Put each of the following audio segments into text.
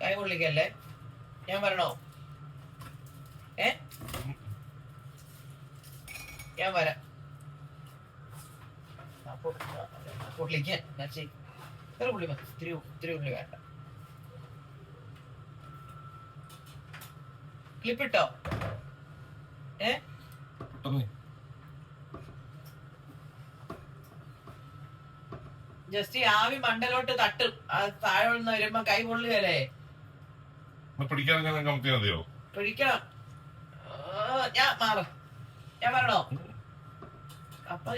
കൈ പൊള്ളിക്കല്ലേ? ഞാൻ വരണോ? ഏ? ഞാൻ വരാം. പൊള്ളിക്കാൻ ഇത്ര പുള്ളി മതി. ഇത്തിരി ഇത്തിരി പുള്ളി വേണ്ട. ക്ലിപ്പിട്ടോ ഏ? ജസ്റ്റ് ഈ ആവി മണ്ടലോട്ട് തട്ടും. താഴെ വരുമ്പോ കൈ പൊള്ളുകയല്ലേ? ഒന്ന് പിടിക്കാതെ ഞാൻ കമത്തി മതിയോ? പിടിക്കണം. ഞാൻ മാറ. ഞാൻ വരണോ അപ്പൊ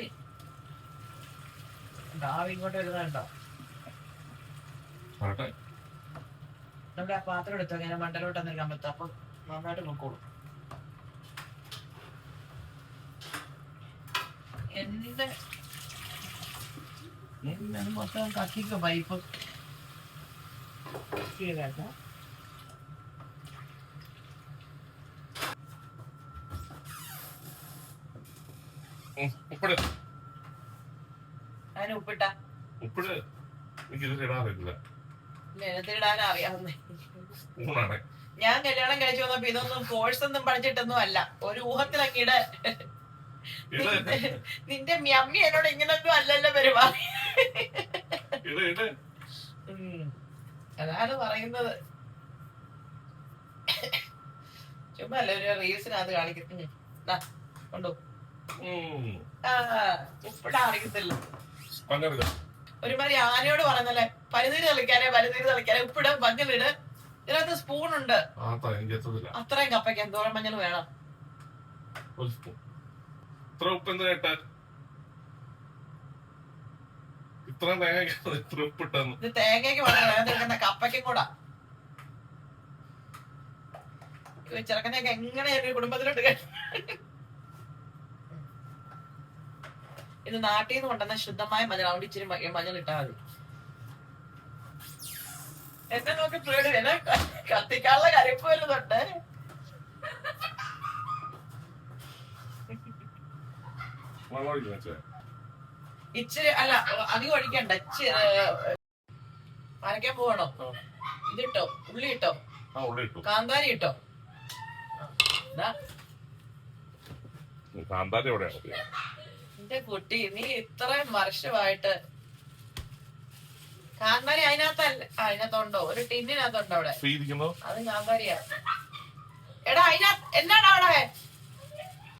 ഇങ്ങോട്ട് വരുന്നുണ്ടോ നമ്മുടെ ആ പാത്രം എടുത്തോ ഇങ്ങനെ മണ്ടലോട്ട് നിൽക്കാൻ പറ്റും. അപ്പൊ നന്നായിട്ട് നോക്കോളൂ എന്റെ മൊത്തം കത്തിക്കും പൈപ്പ്? ഉപ്പിട്. അതിന് ഉപ്പിട്ട? ഉപ്പിട്. എനിക്ക് ഇത് ഇടാൻ പറ്റില്ല നിലത്തിടാൻ അറിയാവുന്നേ. ഊണാണ്. ഞാൻ കല്യാണം കഴിച്ചു വന്നപ്പോ ഇതൊന്നും കോഴ്സ് ഒന്നും പഠിച്ചിട്ടൊന്നും അല്ല. ഒരു ഊഹത്തിലങ്ങിടെ ഇട് നിന്റെ മമ്മി എന്നോട് ഇങ്ങനൊന്നും അല്ലല്ലോ പെരുമാറി. അതാണ് പറയുന്നത്. ചുമ്മാ അല്ല ഒരു റീൽസിനകത്ത് കാണിക്കുന്നു കൊണ്ടു ഉപ്പിടാൻ അറിയത്തില്ല. ഒരുമാതിരി ആനയോട് പറഞ്ഞല്ലേ പരിതീര് കളിക്കാനേ പരിതീര് കളിക്കാനേ ഉപ്പിട് മഞ്ഞളിട്. ഇതിനകത്ത് സ്പൂൺ ഉണ്ട് അത്രയും കപ്പയ്ക്ക് എന്തോരം മഞ്ഞൾ വേണം. ഇത്ര തേങ്ങ തേങ്ങയ്ക്ക് വളരെ കപ്പയ്ക്കും കൂടാ. ചെറുക്കനെയൊക്കെ എങ്ങനെ ഒരു കുടുംബത്തിലോട്ട് കേ- ഇത് നാട്ടിൽ നിന്ന് കൊണ്ടുവന്ന ശുദ്ധമായ മഞ്ഞൾ അവിടെ ഇച്ചിരി മഞ്ഞൾ ഇട്ടാൽ മതി. എന്നെ നോക്കി പേടി. എന്നെ കത്തിക്കാനുള്ള കരിപ്പ് വരുന്നുണ്ട്. ഇച്ചിരി അല്ല അധികം ഒഴിക്കണ്ട. ഇച്ചിരി പോവണോ. ഇതിട്ടോ? ഉള്ളി ഇട്ടോ കാന്താരി ഇട്ടോ കാന്താരി എവിടെയാണ് എന്റെ കുട്ടി നീ ഇത്രയും വർഷമായിട്ട് കാന്താരി അതിനകത്തല്ല അതിനകത്തോണ്ടോ? ഒരു ടിന്നിനകത്തുണ്ടോ അവിടെ? അത് കാന്താരിയാ എടാ അതിനകത്ത് എന്താണ് അവിടെ?